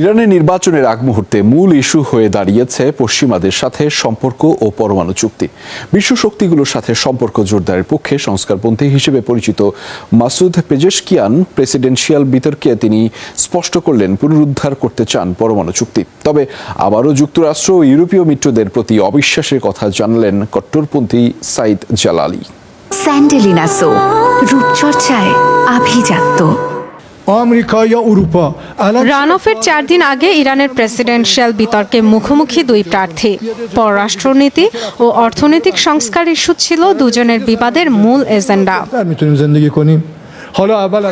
ইরানের নির্বাচনের আগ মুহূর্তে মূল ইস্যু হয়ে দাঁড়িয়েছে পশ্চিমাদের সাথে সম্পর্ক ও পরমাণু চুক্তি। বিশ্ব শক্তিগুলোর সাথে সম্পর্ক জোরদারের পক্ষে সংস্কারপন্থী হিসেবে পরিচিত মাসুদ পেজেশকিয়ান প্রেসিডেন্সিয়াল বিতর্কে তিনি স্পষ্ট করলেন, পুনরুদ্ধার করতে চান পরমাণু চুক্তি। তবে আবারও যুক্তরাষ্ট্র ও ইউরোপীয় মিত্রদের প্রতি অবিশ্বাসের কথা জানালেন কট্টরপন্থী সাইদ জালালি। স্যান্ডেলিনা সো, রূপচর্চায় আভিজাত্য। রানঅফের চার দিন আগে ইরানের প্রেসিডেন্সিয়াল বিতর্কে মুখোমুখি দুই প্রার্থী। পররাষ্ট্রনীতি ও অর্থনৈতিক সংস্কার ইস্যু ছিল দুজনের বিবাদের মূল এজেন্ডা।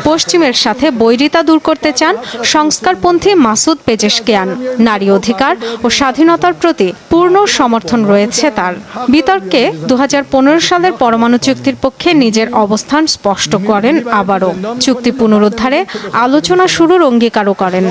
পশ্চিমের সাথে বৈরিতা দূর করতে চান সংস্কারপন্থী মাসুদ পেজেশকিয়ান। নারী অধিকার ও স্বাধীনতার প্রতি পূর্ণ সমর্থন রয়েছে তার। বিতর্কে দু হাজার পনেরো সালের পরমাণু চুক্তির পক্ষে নিজের অবস্থান স্পষ্ট করেন আবারও। চুক্তি পুনরুদ্ধারে আলোচনা শুরুর অঙ্গীকারও করেন।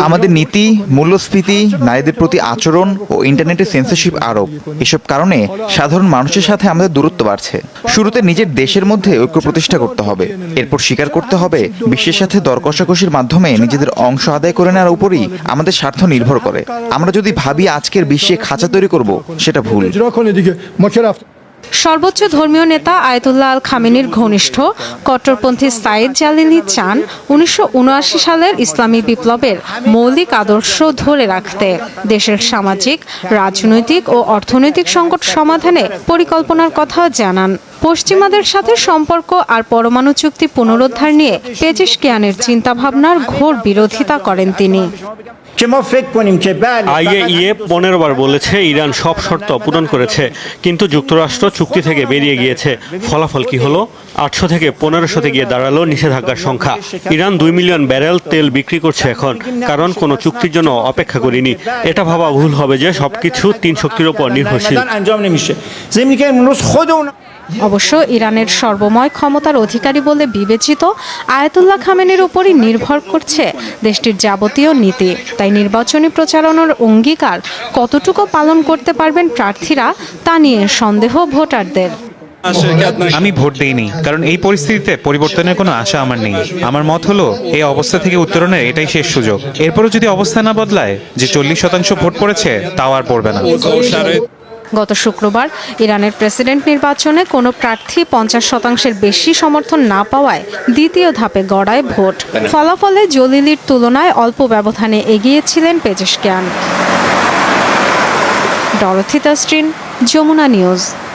আমাদের নীতি, মূল্যস্ফীতি, নারীদের প্রতি আচরণ ও ইন্টারনেটে সেন্সরশিপ আরোপ। এসব কারণে সাধারণ মানুষের সাথে আমাদের দূরত্ব বাড়ছে। শুরুতে নিজের দেশের মধ্যে ঐক্য প্রতিষ্ঠা করতে হবে। এরপর স্বীকার করতে হবে, বিশ্বের সাথে দর কষাকষির মাধ্যমে নিজেদের অংশ আদায় করে নেওয়ার উপরই আমাদের স্বার্থ নির্ভর করে। আমরা যদি ভাবি আজকের বিশ্বে খাঁচা তৈরি করব, সেটা ভুল। সর্বোচ্চ ধর্মীয় নেতা আয়তুল্লাহ আল খামেনির ঘনিষ্ঠ কট্টরপন্থী সাইদ জালিলি চান উনিশশো সালের ইসলামী বিপ্লবের মৌলিক আদর্শ ধরে রাখতে। দেশের সামাজিক, রাজনৈতিক ও অর্থনৈতিক সংকট সমাধানে পরিকল্পনার কথা জানান। পশ্চিমাদের সাথে সম্পর্ক আর পরমাণু চুক্তি পুনরুদ্ধার নিয়ে পেজিশকিয়ানের চিন্তাভাবনার ঘোর বিরোধিতা করেন তিনি। আইএইএ পনেরো বার বলেছে, ইরান সব শর্ত পূরণ করেছে, কিন্তু যুক্তরাষ্ট্র চুক্তি থেকে বেরিয়ে গিয়েছে। ফলাফল কি হলো? আটশো থেকে পনেরোশোতে গিয়ে দাঁড়াল নিষেধাজ্ঞার সংখ্যা। ইরান দুই মিলিয়ন ব্যারেল তেল বিক্রি করছে এখন, কারণ কোনো চুক্তির জন্য অপেক্ষা করিনি। এটা ভাবা ভুল হবে যে সবকিছু তিন শক্তির উপর নির্ভরশীল। অবশ্য ইরানের সর্বময় ক্ষমতার অধিকারী বলে বিবেচিত আয়াতুল্লাহ খামেনের উপরই নির্ভর করছে দেশটির যাবতীয় নীতি। তাই নির্বাচনী প্রচারণার অঙ্গীকার কতটুকু পালন করতে পারবেন প্রার্থীরা, তা নিয়ে সন্দেহ ভোটারদের। আমি ভোট দিইনি, কারণ এই পরিস্থিতিতে পরিবর্তনের কোনো আশা আমার নেই। আমার মত হলো, এই অবস্থা থেকে উত্তরণের এটাই শেষ সুযোগ। এরপরও যদি অবস্থা না বদলায়, যে চল্লিশ শতাংশ ভোট পড়েছে, তাও আর পড়বে না। গত শুক্রবার ইরানের প্রেসিডেন্ট নির্বাচনে কোনো প্রার্থী পঞ্চাশ শতাংশের বেশি সমর্থন না পাওয়ায় দ্বিতীয় ধাপে গড়ায় ভোট। ফলাফলে জলিলির তুলনায় অল্প ব্যবধানে এগিয়েছিলেন পেজেশকিয়ান। ডরথিতা স্ট্রিন, যমুনা নিউজ।